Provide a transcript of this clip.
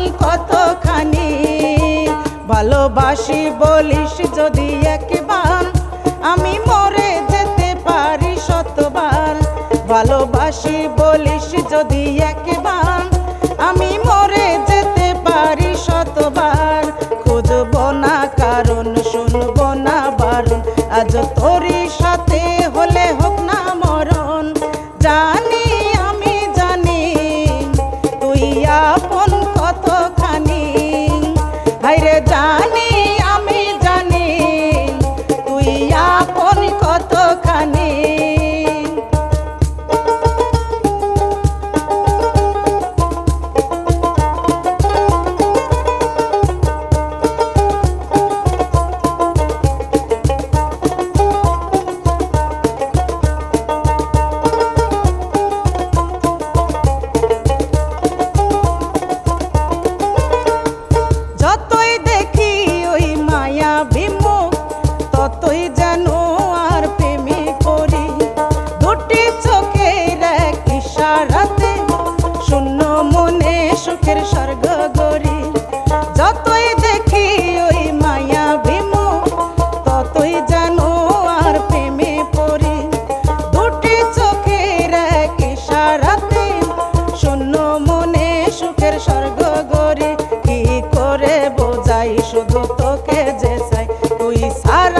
আপন কতখানি ভালোবাসি বলিস যদি একবার, আমি মরে যেতে পারি শতবার। ভালোবাসি বলিস যদি একবার, আমি মরে যেতে তুই